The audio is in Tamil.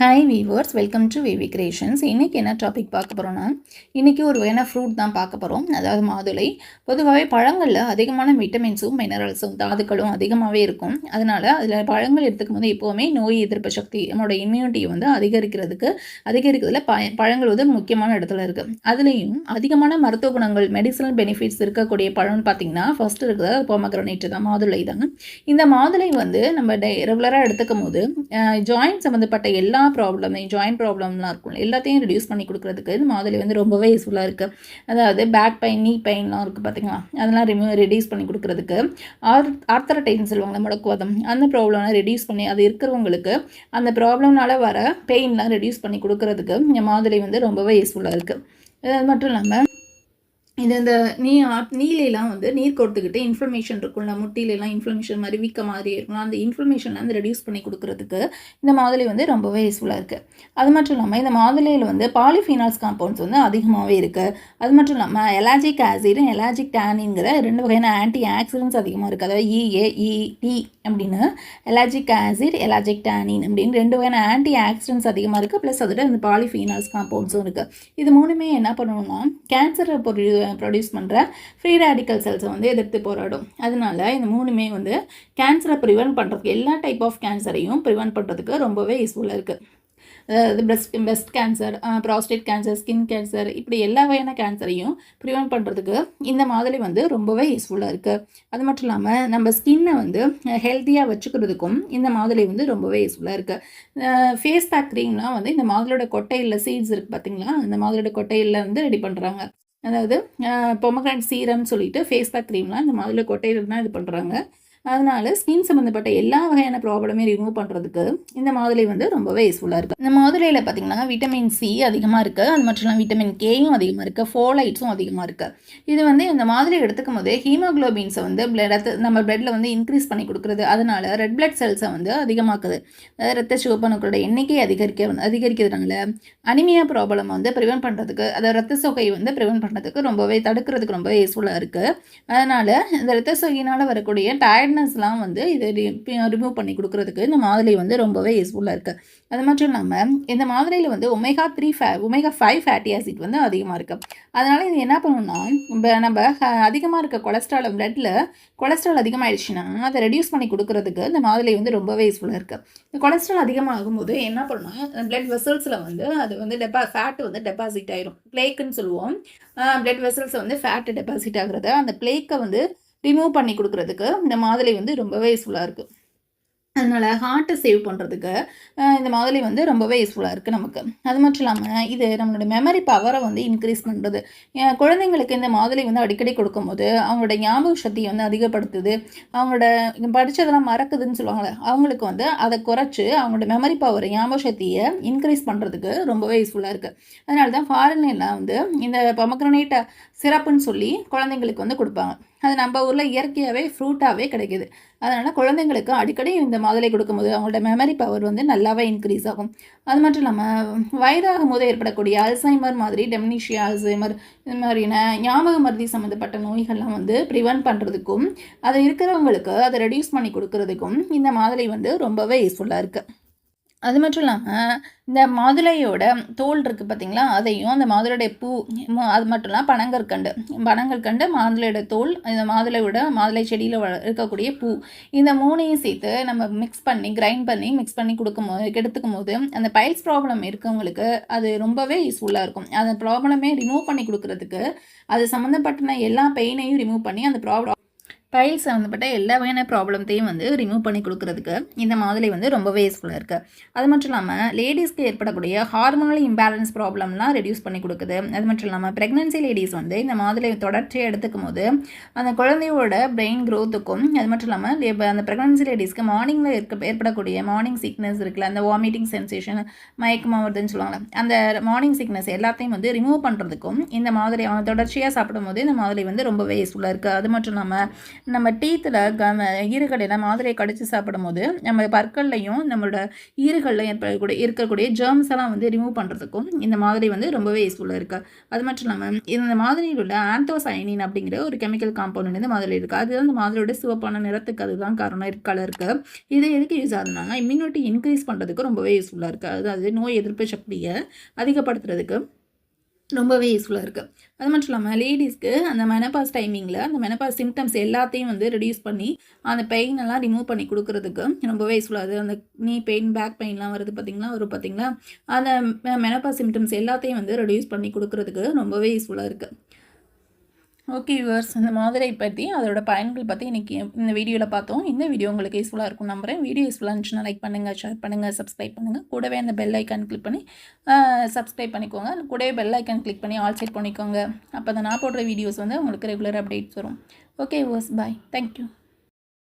Hi viewers welcome to VV creations இன்றைக்கி என்ன டாபிக் பார்க்க போகிறோன்னா இன்றைக்கி ஒரு வகையான ஃப்ரூட் தான் பார்க்க போகிறோம் அதாவது மாதுளை. பொதுவாகவே பழங்களில் அதிகமான விட்டமின்ஸும் மினரல்ஸும் தாதுக்களும் அதிகமாகவே இருக்கும். அதனால் அதில் பழங்கள் எடுத்துக்கும் போது எப்போவுமே நோய் எதிர்ப்பு சக்தி நம்மளோட இம்யூனிட்டியை வந்து அதிகரிக்கிறதுக்கு அதிகரிக்கிறதுல ப பழங்கள் வந்து முக்கியமான இடத்துல இருக்குது அதுலேயும் அதிகமான மருத்துவ குணங்கள் மெடிசனல் பெனிஃபிட்ஸ் இருக்கக்கூடிய பழம்னு பார்த்தீங்கன்னா ஃபர்ஸ்ட் இருக்கிறது போமக்ரோனேட்டு தான் மாதுளை தான். இந்த மாதுளை வந்து நம்ம டே ரெகுலராக எடுத்துக்கும் போது ஜாயிண்ட் சம்மந்தப்பட்ட எல்லா ப்ராப்ளம் ஜாயின் ப்ராப்ளம்லாம் இருக்கும் எல்லாத்தையும் ரிடியூஸ் பண்ணி கொடுக்குறதுக்கு இது மாதுளை வந்து ரொம்பவே யூஸ்ஃபுல்லாக இருக்குது அதாவது பேக் பெயின் நீ பெயின்லாம் இருக்குது பார்த்தீங்களா அதெல்லாம் ரிமூ ரெடியூஸ் பண்ணி கொடுக்குறதுக்கு ஆர் ஆர்த்தரடைன்னு சொல்லுவாங்க முடக்குவாதம். அந்த ப்ராப்ளம்லாம் ரெடியூஸ் பண்ணி அது இருக்கிறவங்களுக்கு அந்த ப்ராப்ளம்னால வர பெயின்லாம் ரெடியூஸ் பண்ணி கொடுக்குறதுக்கு இந்த மாதுளை வந்து ரொம்பவே யூஸ்ஃபுல்லாக இருக்குது அது மட்டும் இல்லாமல் இது இந்த நீ நீலையெல்லாம் வந்து நீர் கொடுத்துக்கிட்டு இன்ஃப்ளமேஷன் இருக்கும்ல முட்டிலெலாம் இன்ஃப்ளமேஷன் மாதிரி வீக்க மாதிரி இருக்கும் அந்த இன்ஃப்ளமேஷன் வந்து ரெடியூஸ் பண்ணி கொடுக்குறதுக்கு இந்த மாதுளை வந்து ரொம்பவே யூஸ்ஃபுல்லாக இருக்குது அது மட்டும் இல்லாமல் இந்த மாதுளையில் வந்து பாலிஃபினால்ஸ் காம்பவுண்ட்ஸ் வந்து அதிகமாகவே இருக்குது அது மட்டும் இல்லாமல் எலாஜிக் ஆசிடும் எலாஜிக் டேனிங்கிற ரெண்டு வகையான ஆன்டி ஆக்சிடென்ட்ஸ் அதிகமாக இருக்குது அதாவது e, இஏ இடி e, அப்படின்னு. எலாஜிக் ஆசிட் எலாஜிக் டேனின் அப்படின்னு ரெண்டு வகையான ஆன்டி ஆக்சிடென்ட்ஸ் அதிகமாக இருக்குது ப்ளஸ் அதோட இந்த பாலிஃபீனால்ஸ் காம்பவுண்ட்ஸும் இருக்குது இது மூணுமே என்ன பண்ணணும்னா கேன்சரை பொருள் ப்ரொடியூஸ் பண்ணுற ஃப்ரீ ரேடிக்கல் செல்ஸை வந்து எதிர்த்து போராடும். அதனால இந்த மூணுமே வந்து கேன்சரை ப்ரிவென்ட் பண்ணுறதுக்கு எல்லா டைப் ஆஃப் கேன்சரையும் ப்ரிவென்ட் பண்ணுறதுக்கு ரொம்பவே யூஸ்ஃபுல்லாக இருக்குது அதாவது breast best cancer prostate cancer skin cancer இப்படி எல்லா வகையான கேன்சரையும் ப்ரிவென்ட் பண்ணுறதுக்கு இந்த மாதிரி வந்து ரொம்பவே யூஸ்ஃபுல்லாக இருக்குது அது மட்டும் இல்லாமல் நம்ம ஸ்கின்னை வந்து ஹெல்த்தியாக வச்சுக்கிறதுக்கும் இந்த மாதிரி வந்து ரொம்பவே யூஸ்ஃபுல்லாக இருக்குது ஃபேஸ் பேக் க்ரீம்லாம் வந்து இந்த மாதிரியோட கொட்டையில் சீட்ஸ் இருக்குது பார்த்தீங்களா இந்த மாதிரியோட கொட்டையில் வந்து ரெடி பண்ணுறாங்க அதாவது பொம்மகான் சீரம்னு சொல்லிட்டு ஃபேஸ் பேக் க்ரீம்லாம் இந்த மாதிரி கொட்டையில் தான் இது பண்ணுறாங்க அதனால ஸ்கின் சம்மந்தப்பட்ட எல்லா வகையான ப்ராப்ளமே ரிமூவ் பண்ணுறதுக்கு இந்த மாதுளை வந்து ரொம்பவே யூஸ்ஃபுல்லாக இருக்குது இந்த மாதுளையில் பார்த்தீங்கன்னா விட்டமின் சி அதிகமாக இருக்குது அது மட்டும் இல்லாமல் விட்டமின் கேயும் அதிகமாக இருக்குது ஃபோலைட்ஸும் அதிகமாக இருக்குது இது வந்து இந்த மாதிரி எடுத்துக்கும் போது ஹீமோக்ளோபின்ஸை வந்து பிளட் நம்ம பிளட்டில் வந்து இன்க்ரீஸ் பண்ணி கொடுக்குறது. அதனால ரெட் பிளட் செல்ஸை வந்து அதிகமாக்குது. ரத்த சிவப்பணுக்களோட எண்ணிக்கை அதிகரிக்க அதிகரிக்கிறதுனால அனிமியா ப்ராப்ளம் வந்து ப்ரிவென்ட் பண்ணுறதுக்கு அதாவது ரத்த சோகை வந்து ப்ரிவென்ட் பண்ணுறதுக்கு ரொம்பவே தடுக்கிறதுக்கு ரொம்பவே யூஸ்ஃபுல்லாக இருக்குது அதனால் இந்த ரத்த சோகையினால் வரக்கூடிய டயர்ட் டயர்ட்னஸ்லாம் வந்து இதை ரிமூவ் பண்ணி கொடுக்குறதுக்கு இந்த மாதுளை வந்து ரொம்பவே யூஸ்ஃபுல்லாக இருக்குது அது மட்டும் இல்லாமல் இந்த மாதுளையில் வந்து ஒமேகா த்ரீ ஃபே ஒமேகா ஃபைவ் ஃபேட்டி ஆசிட் வந்து அதிகமாக இருக்குது அதனால் இது என்ன பண்ணணும்னா நம்ம அதிகமாக இருக்க கொலஸ்ட்ரால் பிளட்டில் கொலஸ்ட்ரால் அதிகமாகிடுச்சுன்னா அதை ரெடியூஸ் பண்ணி கொடுக்குறதுக்கு இந்த மாதுளை வந்து ரொம்பவே யூஸ்ஃபுல்லாக இருக்குது இந்த கொலஸ்ட்ரால் அதிகமாகும் போது என்ன பண்ணணும் பிளட் வெசல்ஸில் வந்து அது வந்து டெபா ஃபேட் வந்து டெபாசிட் ஆயிரும். பிளேக்குன்னு சொல்லுவோம். பிளட் வெசல்ஸ் வந்து ஃபேட்டு டெபாசிட் ஆகுறது அந்த பிளேக்கை வந்து ரிமூவ் பண்ணி கொடுக்குறதுக்கு இந்த மாதுளை வந்து ரொம்பவே யூஸ்ஃபுல்லாக இருக்குது அதனால் ஹார்ட்டை சேவ் பண்ணுறதுக்கு இந்த மாதுளை வந்து ரொம்பவே யூஸ்ஃபுல்லாக இருக்குது நமக்கு. அது மட்டும் இல்லாமல் இது நம்மளோட மெமரி பவரை வந்து இன்க்ரீஸ் பண்ணுறது குழந்தைங்களுக்கு இந்த மாதிரி வந்து அடிக்கடி கொடுக்கும்போது அவங்களோட ஞாபக சக்தியை வந்து அதிகப்படுத்துது. அவங்களோட படித்ததெல்லாம் மறக்குதுன்னு சொல்லுவாங்களே அவங்களுக்கு வந்து அதை குறைச்சி அவங்களோட மெமரி பவர் ஞாபக சக்தியை இன்க்ரீஸ் பண்ணுறதுக்கு ரொம்பவே யூஸ்ஃபுல்லாக இருக்குது அதனால தான் ஃபாரின்லாம் வந்து இந்த பொமக்ரனேட்டை சிறப்புன்னு சொல்லி குழந்தைங்களுக்கு வந்து கொடுப்பாங்க. அது நம்ம ஊரில் இயற்கையாகவே ஃப்ரூட்டாகவே கிடைக்கிது. அதனால் குழந்தைங்களுக்கு அடிக்கடி இந்த மாதுளை கொடுக்கும்போது அவங்களோட மெமரி பவர் வந்து நல்லாவே இன்க்ரீஸ் ஆகும். அது மட்டும் இல்லாமல் வயதாகும் போது ஏற்படக்கூடிய அல்சைமர் மாதிரி டெமினிஷியா அல்சைமர் இது மாதிரியான ஞாபக மருதி சம்மந்தப்பட்ட நோய்கள்லாம் வந்து ப்ரிவென்ட் பண்ணுறதுக்கும் அதை இருக்கிறவங்களுக்கு அதை ரெடியூஸ் பண்ணி கொடுக்கறதுக்கும் இந்த மாதுளை வந்து ரொம்பவே யூஸ்ஃபுல்லாக இருக்குது அது மட்டும் இல்லாமல் இந்த மாதுளையோட தோல் இருக்குது பார்த்தீங்களா அதையும் அந்த மாதுளையுடைய பூ அது மட்டும் இல்லாமல் பனங்கற்கண்டு. பனங்கற்கண்டு மாதுளையோட தோல் இந்த மாதுளையோட மாதுளை செடியில் இருக்கக்கூடிய பூ. இந்த மூணையும் சேர்த்து நம்ம மிக்ஸ் பண்ணி கிரைண்ட் பண்ணி மிக்ஸ் பண்ணி கொடுக்கும் போது எடுத்துக்கும் போது அந்த பைல்ஸ் ப்ராப்ளம் இருக்கவங்களுக்கு அது ரொம்பவே யூஸ்ஃபுல்லாக இருக்கும். அந்த ப்ராப்ளமே ரிமூவ் பண்ணி கொடுக்குறதுக்கு அது சம்மந்தப்பட்ட எல்லா பெயினையும் ரிமூவ் பண்ணி அந்த ப்ராப்ளம் பைல்ஸ் சம்மந்தப்பட்ட எல்லா வகையான ப்ராப்ளத்தையும் வந்து ரிமூவ் பண்ணி கொடுக்குறதுக்கு இந்த மாதுளை வந்து ரொம்பவே யூஸ்ஃபுல்லாக இருக்குது அது மட்டும் இல்லாமல் லேடிஸ்க்கு ஏற்படக்கூடிய ஹார்மோனல் இம்பேலன்ஸ் ப்ராப்ளம்லாம் ரெடியூஸ் பண்ணி கொடுக்குது. அது மட்டும் இல்லாமல் ப்ரெக்னன்சி லேடிஸ் வந்து இந்த மாதுளை தொடர்ச்சியாக எடுத்துக்கும் போது அந்த குழந்தையோட பிரெயின் க்ரோத்துக்கும் அது மட்டும் இல்லாமல் அந்த ப்ரெக்னன்சி லேடிஸ்க்கு மார்னிங்கில் இருக்க ஏற்படக்கூடிய மார்னிங் சிக்னஸ் இருக்குல்ல அந்த வாமிட்டிங் சென்சேஷன் மயக்கமாக வருதுன்னு சொல்லுவாங்க அந்த மார்னிங் சிக்னஸ் எல்லாத்தையும் வந்து ரிமூவ் பண்ணுறதுக்கும் இந்த மாதிரி அவங்க தொடர்ச்சியாக சாப்பிடும்போது இந்த மாதிரி வந்து ரொம்பவே யூஸ்ஃபுல்லாக இருக்குது அது மட்டும் இல்லாமல் நம்ம டீத்தில் க ஈறுகளில் மாதுரையை கடிச்சு சாப்பிடும்போது நம்ம பற்கள்லையும் நம்மளோட ஈறுகளில் ஏற்படக்கூடிய இருக்கக்கூடிய ஜேர்ம்ஸ் எல்லாம் வந்து ரிமூவ் பண்ணுறதுக்கும் இந்த மாதிரி வந்து ரொம்பவே யூஸ்ஃபுல்லாக இருக்குது அது மட்டும் இல்லாமல் இந்த மாதிரியில் உள்ள ஆந்தோசைனின் அப்படிங்கிற ஒரு கெமிக்கல் காம்பவுண்ட் வந்து மாதிரி இருக்குது அது அந்த மாதிரியோட சிவப்பான நிறத்துக்கு அதுதான் காரணம் கலருக்கு இது எதுக்கு யூஸ் ஆகுதுனாங்க இம்யூனிட்டி இன்க்ரீஸ் பண்ணுறதுக்கு ரொம்பவே யூஸ்ஃபுல்லாக இருக்குது அதாவது நோய் எதிர்ப்பு சக்தியை அதிகப்படுத்துறதுக்கு ரொம்பவே யூஸ்ஃபுல்லாக இருக்குது அது மட்டும் இல்லாமல் லேடிஸ்க்கு அந்த மெனபாஸ் டைமிங்கில் அந்த மெனபாஸ் சிம்டம்ஸ் எல்லாத்தையும் வந்து ரெடியூஸ் பண்ணி அந்த பெயின் எல்லாம் ரிமூவ் பண்ணி கொடுக்கறதுக்கு ரொம்பவே யூஸ்ஃபுல்லாக இருக்குது அந்த நீ பெயின் பேக் பெயின்லாம் வருது பார்த்திங்களா வரும் பார்த்திங்களா அந்த மெனபாஸ் சிம்டம்ஸ் எல்லாத்தையும் வந்து ரெடியூஸ் பண்ணி கொடுக்கறதுக்கு ரொம்பவே யூஸ்ஃபுல்லாக இருக்குது ஓகே வியூவர்ஸ் இந்த மாதிரி பற்றி அதோட பயன்கள் பற்றி இன்றைக்கி இந்த வீடியோவில் பார்த்தோம். இந்த வீடியோ உங்களுக்கு யூஸ்ஃபுல்லாக இருக்கும் நம்புறேன். வீடியோ யூஸ்ஃபுல்லாக இருந்துச்சுன்னா லைக் பண்ணுங்கள் ஷேர் பண்ணுங்கள் சப்ஸ்கிரைப் பண்ணுங்கள் கூடவே அந்த பெல் ஐக்கான் கிளிக் பண்ணி சப்ஸ்கிரைப் பண்ணிக்கோங்க. கூடவே பெல் ஐக்கான் கிளிக் பண்ணி ஆல் செட் பண்ணிக்கோங்க. அப்போ தான் நான் போடுற வீடியோஸ் வந்து உங்களுக்கு ரெகுலர் அப்டேட்ஸ் வரும். Okay viewers bye thank you